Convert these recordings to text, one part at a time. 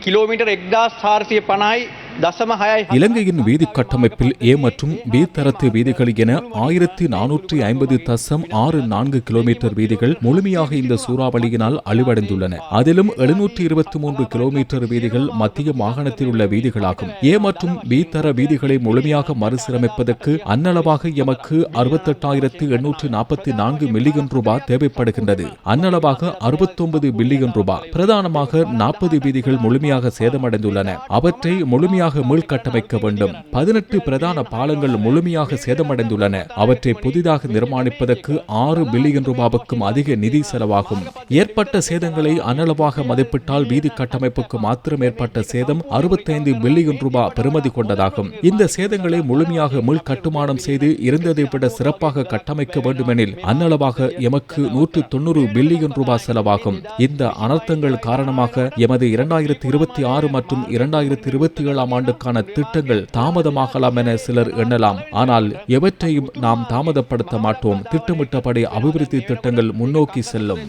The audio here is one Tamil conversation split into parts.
කිලෝමීටර් 1450යි இலங்கையின் வீதி கட்டமைப்பில் ஏ மற்றும் பி தரத்து வீதிகள் என ஆயிரத்தி நானூற்றி ஐம்பது தசம் ஆறு நான்கு கிலோமீட்டர் வீதிகள் முழுமையாக இந்த சூறாவளியினால் அழிவடைந்துள்ளன. அதிலும் எழுநூற்றி இருபத்தி மூன்று கிலோமீட்டர் வீதிகள் மத்திய மாகாணத்தில் உள்ள வீதிகளாகும். ஏ மற்றும் பி தர வீதிகளை முழுமையாக மறுசீரமைப்பதற்கு அன்னளவாக எமக்கு அறுபத்தெட்டாயிரத்து எண்ணூற்று நாற்பத்தி நான்கு மில்லியன் ரூபாய் தேவைப்படுகின்றது. அன்னளவாக அறுபத்தொன்பது பில்லியன் ரூபாய் பிரதானமாக நாற்பது வீதிகள் முழுமையாக சேதமடைந்துள்ளன. அவற்றை முழுமையாக மீள்கட்டமைக்க வேண்டும். பதினெட்டு பிரதான பாலங்கள் முழுமையாக சேதமடைந்துள்ளன. அவற்றை புதிதாக நிர்மாணிப்பதற்கு ஆறு பில்லியன் ரூபாவுக்கும் அதிக நிதி செலவாகும். ஏற்பட்ட சேதங்களை அனளவாக மதிப்பிட்டால் வீதி கட்டமைப்புக்கு மாத்திரம் ஏற்பட்ட சேதம் அறுபத்தைந்து பில்லியன் ரூபாய் பெறுமதி கொண்டதாகும். இந்த சேதங்களை முழுமையாக மீள் கட்டுமானம் செய்து இருந்ததை விட சிறப்பாக கட்டமைக்க வேண்டுமெனில் அன்னளவாக எமக்கு நூற்று தொண்ணூறு பில்லியன் ரூபாய் செலவாகும். இந்த அனர்த்தங்கள் காரணமாக எமது இரண்டாயிரத்தி இருபத்தி ஆறு மற்றும் இரண்டாயிரத்தி இருபத்தி ஏழாம் ஆண்டுக்கான திட்டங்கள் தாமதமாகலாம் என சிலர் எண்ணலாம். ஆனால் எவற்றையும் நாம் தாமதப்படுத்த மாட்டோம். திட்டமிட்டபடி அபிவிருத்தி திட்டங்கள் முன்னோக்கி செல்லும்.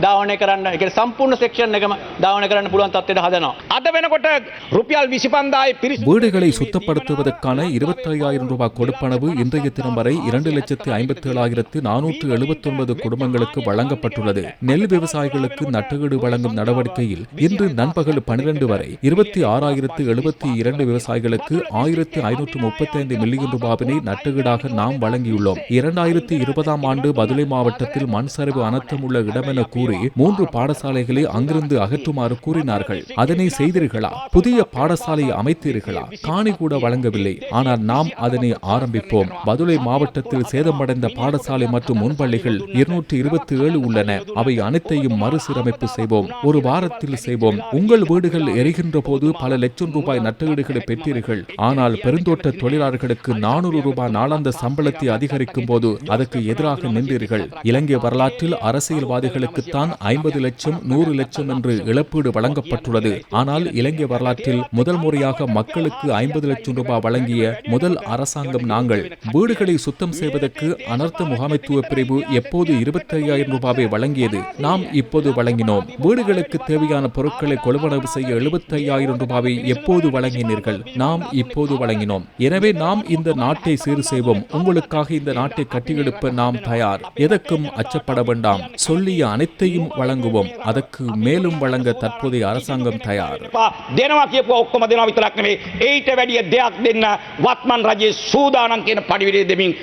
ධාවනය කරන්න එක සම්පූර්ණ සෙක්ෂන් එකම ධාවනය කරන්න පුළුවන් තත්වයට හදනවා. අද වෙනකොට රුපියල් විසිපන්දායි පිරිස් வீடுகளை சுத்தப்படுத்துவதற்கான இருபத்தையாயிரம் ரூபாய் கொடுப்பனவு இன்றைய தினம் வரை இரண்டு லட்சத்து ஐம்பத்தி ஏழாயிரத்து நானூற்று எழுபத்தி ஒன்பது குடும்பங்களுக்கு வழங்கப்பட்டுள்ளது நெல் விவசாயிகளுக்கு நட்டுகீடு வழங்கும் நடவடிக்கையில் இன்று நண்பகல் பனிரெண்டு வரை இருபத்தி ஆறாயிரத்து எழுபத்தி இரண்டு விவசாயிகளுக்கு ஆயிரத்து ஐநூற்று முப்பத்தி ஐந்து மில்லியன் ரூபாவினை நட்டுகீடாக நாம் வழங்கியுள்ளோம் இரண்டாயிரத்தி இருபதாம் ஆண்டு பதுளை மாவட்டத்தில் மண் சரிவு அனர்த்தம் உள்ள இடமென கூறி மூன்று பாடசாலைகளை அங்கிருந்து அகற்றுமாறு கூறினார்கள். அதனை செய்தீர்களா? புதிய பாடசாலை அமைத்தீர்களா? காணி கூட வழங்கவில்லை. ஆனால் நாம் அதனை ஆரம்பிப்போம். பதுளை மாவட்டத்தில் சேதமடைந்த பாடசாலை மற்றும் முன்பள்ளிகள் இருநூற்றி இருபத்தி ஏழு உள்ளன. அவை அனைத்தையும் மறுசீரமைப்பு செய்வோம். ஒரு வாரத்தில் செய்வோம். உங்கள் வீடுகள் எரிகின்ற போது பல லட்சம் ரூபாய் நட்டுவீடுகளை பெற்றீர்கள். ஆனால் பெருந்தோட்ட தொழிலாளர்களுக்கு நானூறு ரூபாய் நாளாந்த சம்பளத்தை அதிகரிக்கும் போது அதற்கு எதிராக நின்றீர்கள். இலங்கை வரலாற்றில் அரசியல்வாதிகளுக்கு தான் ஐம்பது லட்சம் நூறு லட்சம் என்று இழப்பீடு வழங்கப்பட்டுள்ளது. ஆனால் இலங்கை வரலாற்றில் முதல் முறையாக மக்களுக்கு ஐம்பது லட்சம் ரூபாய் வழங்கிய முதல் அரசாங்கம் நாங்கள். வீடுகளை சுத்தம் செய்வதற்கு அனர்த்த முகாமைத்துவ பிரிவு எப்போது இருபத்தி ஐயாயிரம் ரூபாவை வழங்கியது? நாம் இப்போது வழங்கினோம். வீடுகளுக்கு தேவையான பொருட்களை கொள்வனவு செய்ய எழுபத்தி ஐயாயிரம் ரூபாவை எப்போது வழங்கினீர்கள்? நாம் இப்போது வழங்கினோம். எனவே நாம் இந்த நாட்டை சீர் செய்வோம். உங்களுக்காக இந்த நாட்டை கட்டியெழுப்ப நாம் தயார். எதற்கும் அச்சப்பட வேண்டாம். சொல்லிய அனைத்து அனைத்தையும் வழங்குவோம் அதற்கு மேலும் வழங்க தற்போதைய அரசாங்கம் தயார் එපා. දෙනවා කියපුවා ඔක්කොම දෙනවා විතරක් නෙවෙයි ඊට වැඩිය දෙයක් දෙන්න වත්මන් රජයේ සූදානම් කියන පඩිවිඩය දෙමින්